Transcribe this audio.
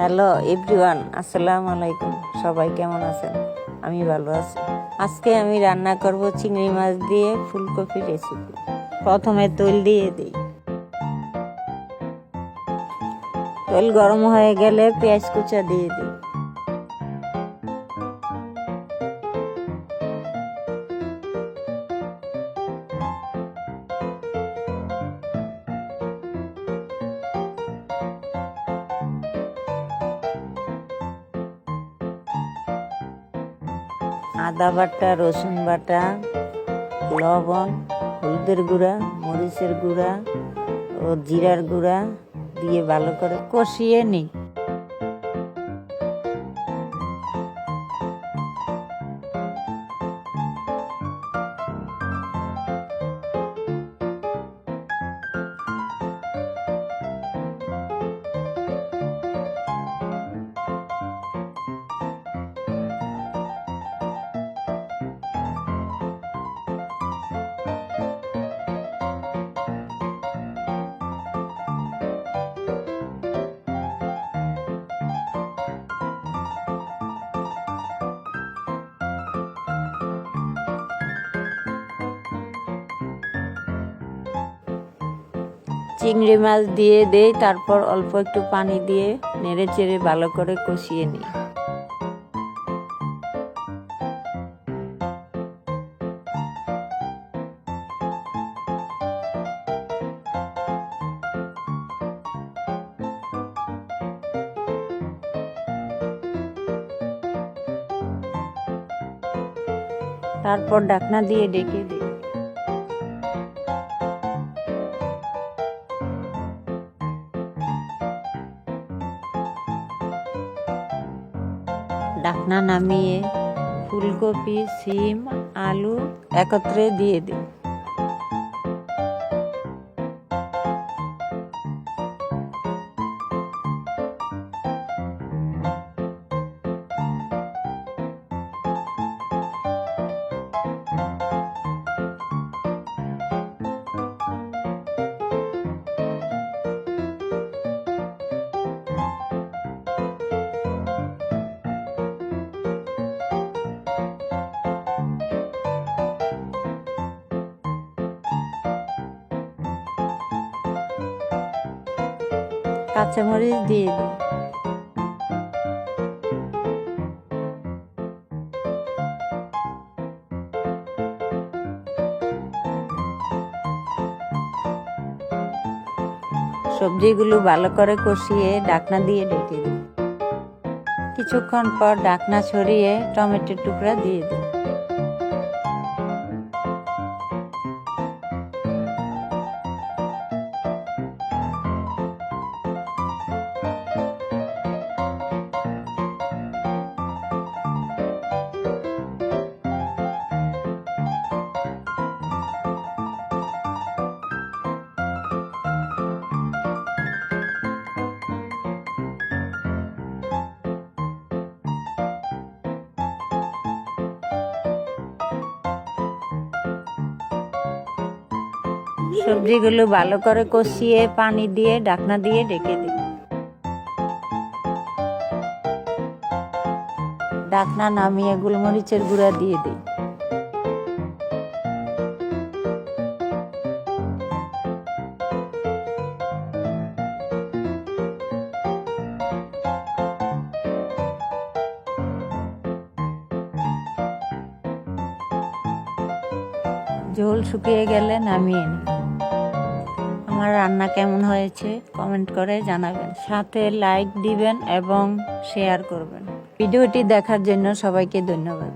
Hello everyone, আসসালামু আলাইকুম। সবাই কেমন আছেন? আমি ভালো আছি। আজকে আমি রান্না করব চিংড়ি মাছ দিয়ে ফুলকপি রেসিপি প্রথমে তৈল দিয়ে দিই। তেল গরম হয়ে গেলে পেঁয়াজ কুচা দিয়ে দিই। আদা বাটা, রসুন বাটা, লবণ, হলুদের গুঁড়া, মরিচের গুঁড়া ও জিরার গুঁড়া দিয়ে ভালো করে কষিয়ে নিই চিংড়ি মাছ দিয়ে দেই, তারপর অল্প একটু পানি দিয়ে নেড়ে চেড়ে ভালো করে কষিয়ে নিই। তারপর ডাকনা দিয়ে ডেকে দিই। ডাকনা নামিয়ে ফুলকপি সিম আলু একত্রে দিয়ে দিই কাঁচামরিচ দিয়ে দিই। সবজিগুলো ভালো করে কষিয়ে ডাকনা দিয়ে ডেকে দিই। কিছুক্ষণ পর ডাকনা ছড়িয়ে টমেটোর টুকরা দিয়ে দিই। সবজিগুলো ভালো করে কষিয়ে পানি দিয়ে, ঢাকনা দিয়ে ঢেকে দিই। ঢাকনা নামিয়ে গোলমরিচের গুঁড়া দিয়ে দিই। ঝোল শুকিয়ে গেলে নামিয়ে নিই। আমার রান্না কেমন হয়েছে কমেন্ট করে জানাবেন। সাথে লাইক দিবেন এবং শেয়ার করবেন। ভিডিওটি দেখার জন্য সবাইকে ধন্যবাদ।